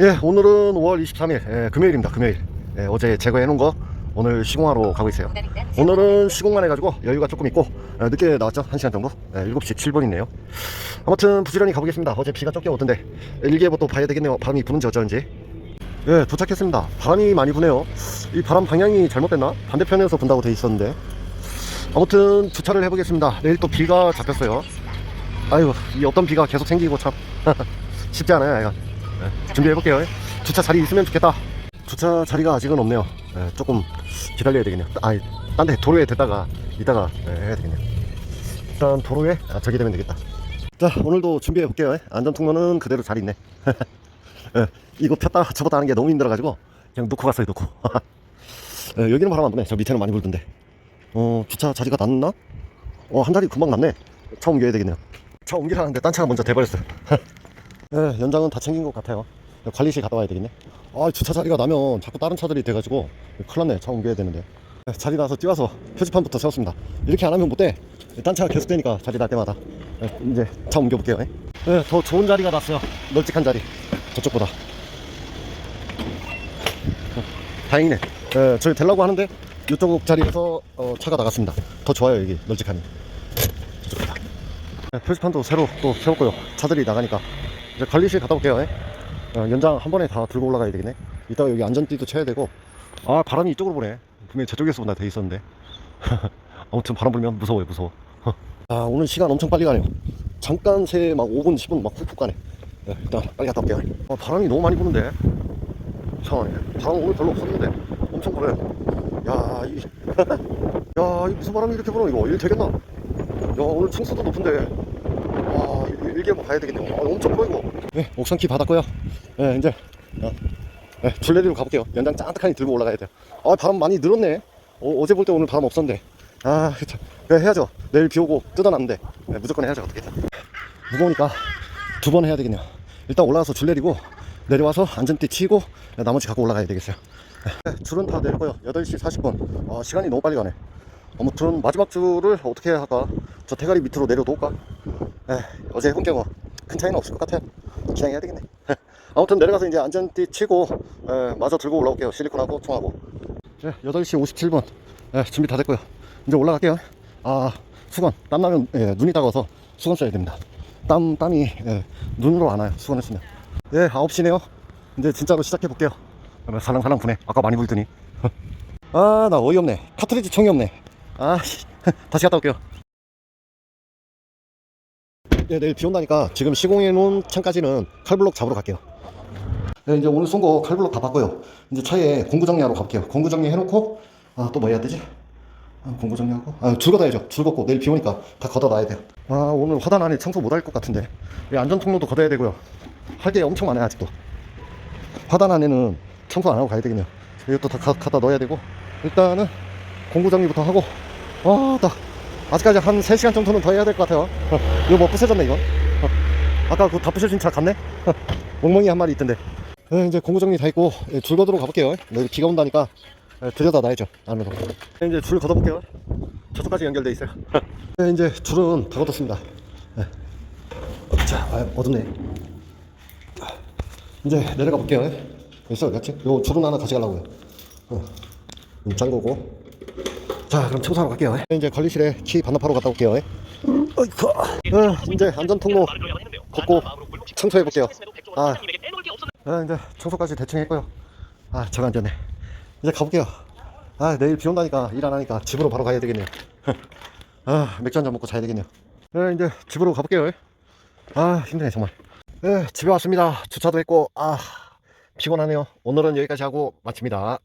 예, 오늘은 5월 23일, 예, 금요일입니다. 금요일. 예, 어제 제거해 놓은 거 오늘 시공하러 가고 있어요. 오늘은 시공만 해가지고 여유가 조금 있고 예, 늦게 나왔죠. 1시간 정도. 예, 7시 7분이네요. 아무튼 부지런히 가보겠습니다. 어제 비가 적게 오던데 일기예보 봐야 되겠네요. 바람이 부는지 어쩌는지. 예, 도착했습니다. 바람이 많이 부네요. 이 바람 방향이 잘못됐나? 반대편에서 분다고 돼 있었는데. 아무튼 주차를 해보겠습니다. 내일 또 비가 잡혔어요. 아유, 이 어떤 비가 계속 생기고 참 쉽지 않아요, 이건. 예, 준비해볼게요. 주차 자리 있으면 좋겠다. 주차 자리가 아직은 없네요. 예, 조금 기다려야 되겠네요. 아, 딴 데 도로에 댔다가 이따가 예, 해야 되겠네요. 일단 도로에 아, 저기 되면 되겠다. 자, 오늘도 준비해볼게요. 안전통로는 그대로 잘 있네. 예, 이거 폈다 접었다 하는 게 너무 힘들어가지고 그냥 놓고 갔어요, 놓고. 예, 여기는 바람 안 부네. 저 밑에는 많이 불던데. 어, 주차 자리가 났나? 어, 한 자리 금방 났네. 차 옮겨야 되겠네요. 차 옮기라는데 딴 차가 먼저 돼버렸어요. 예, 연장은 다 챙긴 것 같아요. 관리실 갔다 와야 되겠네. 아, 주차 자리가 나면 자꾸 다른 차들이 돼가지고 큰일 났네. 차 옮겨야 되는데. 예, 자리 나서 뛰어서 표지판부터 세웠습니다. 이렇게 안 하면 못 돼. 딴 차가 계속 되니까 자리 날 때마다. 예, 이제 차 옮겨볼게요. 예. 예, 더 좋은 자리가 났어요. 널찍한 자리. 저쪽보다. 다행이네. 예, 저희 되려고 하는데 이쪽 자리에서 어, 차가 나갔습니다. 더 좋아요 여기 널찍하니. 예, 표지판도 새로 또 세웠고요. 차들이 나가니까 이제 관리실 갔다 올게요. 예. 어, 연장 한 번에 다 들고 올라가야 되겠네. 이따가 여기 안전띠도 쳐야 되고. 아 바람이 이쪽으로 부네. 분명히 저쪽에서 온다 돼 있었는데. 아무튼 바람 불면 무서워요 무서워. 아 오늘 시간 엄청 빨리 가네요. 잠깐 새 막 5분 10분 막 훅훅 가네. 예, 일단 빨리 갔다 올게요. 아, 바람이 너무 많이 부는데. 이상하네. 바람 오늘 별로 없었는데 엄청 불어요. 야, 이, 야, 이 무슨 바람이 이렇게 불어 이거 일 되겠나? 야, 오늘 층수도 높은데. 일기 한번 가야 되겠네요. 아, 엄청 이거. 네, 옥상키 받았고요. 네, 이제 어, 네, 줄레리로 가볼게요. 연장 짠득하니 들고 올라가야 돼요. 아, 바람 많이 늘었네. 어, 제 볼 때 오늘 바람 없었는데. 아, 그쵸. 그래, 해야죠. 내일 비 오고 뜯어놨는데 네, 무조건 해야죠. 어떻게 무거우니까 두 번 해야 되겠네요. 일단 올라가서 줄 내리고 내려와서 안전띠 치고 나머지 갖고 올라가야 되겠어요. 네, 줄은 다 내렸고요. 8시 40분. 아, 시간이 너무 빨리 가네. 아무튼 마지막 줄을 어떻게 할까? 저 대가리 밑으로 내려놓을까? 에, 어제 게뭐 큰 차이는 없을 것 같아요. 그냥 해야 되겠네. 아무튼 내려가서 이제 안전띠 치고 에, 마저 들고 올라올게요. 실리콘하고 총하고. 네, 8시 57분. 네, 준비 다 됐고요. 이제 올라갈게요. 아, 수건. 땀나면 예, 눈이 따가워서 수건 써야 됩니다. 땀, 땀이 예, 눈으로 안 와요. 수건을 쓰면. 예, 9시네요. 이제 진짜로 시작해 볼게요. 살랑살랑 부네. 아까 많이 불더니. 아, 나 어이없네. 카트리지 총이 없네. 아, 씨. 다시 갔다 올게요. 네, 내일 비 온다니까 지금 시공해 놓은 창까지는 칼블록 잡으러 갈게요. 네, 이제 오늘 쏜 거 칼블록 다 봤고요. 이제 차에 공구 정리하러 갈게요. 공구 정리 해놓고, 아, 또 뭐 해야 되지? 아, 공구 정리하고, 아, 줄 걷어야죠. 줄 걷고, 내일 비 오니까 다 걷어 놔야 돼요. 아, 오늘 화단 안에 청소 못 할 것 같은데. 이 안전 통로도 걷어야 되고요. 할 게 엄청 많아요, 아직도. 화단 안에는 청소 안 하고 가야 되겠네요. 이것도 다 가- 갖다 넣어야 되고, 일단은 공구 정리부터 하고, 아, 나 아직까지 한 3시간 정도는 더 해야 될 것 같아요. 어, 이거 뭐 부서졌네, 이거. 어, 아까 그 다 부서진 차 갔네? 어, 멍멍이 한 마리 있던데. 네, 이제 공구 정리 다 했고, 예, 줄 걷으러 가볼게요. 내일 비가 온다니까, 예, 들여다 놔야죠, 안으로. 네, 이제 줄 걷어볼게요. 저쪽까지 연결돼 있어요. 네, 이제 줄은 다 걷었습니다. 네. 자, 아, 어둡네. 이제 내려가 볼게요. 있어, 같이. 요 줄은 하나 가져가려고요. 어, 음, 짠 거고. 자, 그럼 청소하러 갈게요. 네, 이제 관리실에 키 반납하러 갔다 올게요. 어이쿠. 어, 이제 안전 통로 걷고 청소해 볼게요. 아, 아, 이제 청소까지 대충 했고요. 아, 저가 앉았네. 이제 가볼게요. 아, 내일 비 온다니까 일 안 하니까 집으로 바로 가야 되겠네요. 아, 맥주 한잔 먹고 자야 되겠네요. 네, 이제 집으로 가볼게요. 아, 힘드네 정말. 네, 집에 왔습니다. 주차도 했고, 아, 피곤하네요. 오늘은 여기까지 하고 마칩니다.